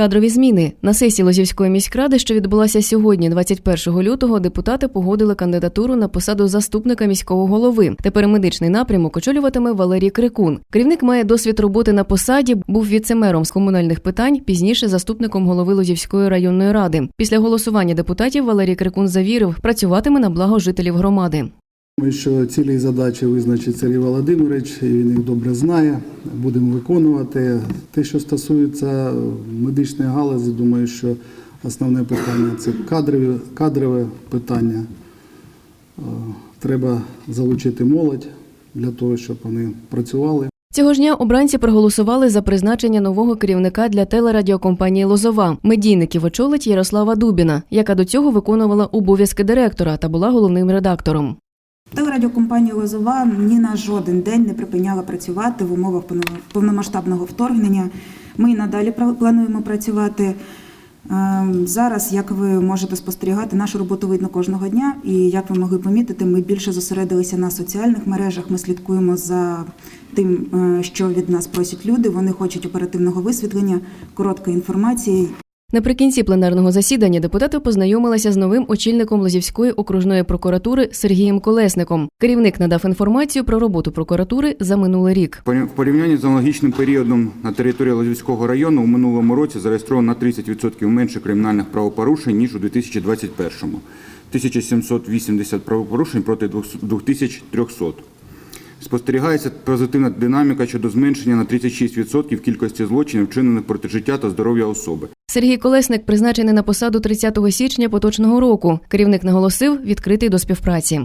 Кадрові зміни на сесії Лозівської міськради, що відбулася сьогодні, 21 лютого, депутати погодили кандидатуру на посаду заступника міського голови. Тепер медичний напрямок очолюватиме Валерій Крикун. Керівник має досвід роботи на посаді, був віцемером з комунальних питань, пізніше заступником голови Лозівської районної ради. Після голосування депутатів Валерій Крикун завірив, працюватиме на благо жителів громади. Що цілі і задачі визначить Сергій Володимирович, він їх добре знає. Будемо виконувати. Те, що стосується медичної галузі, думаю, що основне питання це кадрові, кадрове питання. Е, Треба залучити молодь для того, щоб вони працювали. Цього ж дня обранці проголосували за призначення нового керівника для телерадіокомпанії Лозова. Медійників очолить Ярослава Дубіна, яка до цього виконувала обов'язки директора та була головним редактором. Телерадіокомпанія Лозова ні на жоден день не припиняла працювати в умовах повно- повномасштабного вторгнення. Ми і надалі плануємо працювати. Ем, Зараз, як ви можете спостерігати, нашу роботу видно кожного дня. І як ви могли помітити, ми більше зосередилися на соціальних мережах. Ми слідкуємо за тим, е, що від нас просять люди. Вони хочуть оперативного висвітлення, короткої інформації. Наприкінці пленарного засідання депутати познайомилися з новим очільником Лозівської окружної прокуратури Сергієм Колесником. Керівник надав інформацію про роботу прокуратури за минулий рік. В порівнянні з аналогічним періодом на території Лозівського району у минулому році зареєстровано на 30% менше кримінальних правопорушень, ніж у 2021-му. 1780 правопорушень проти 2300. Спостерігається позитивна динаміка щодо зменшення на 36% кількості злочинів, вчинених проти життя та здоров'я особи. Сергій Колесник призначений на посаду 30 січня поточного року. Керівник наголосив, відкритий до співпраці.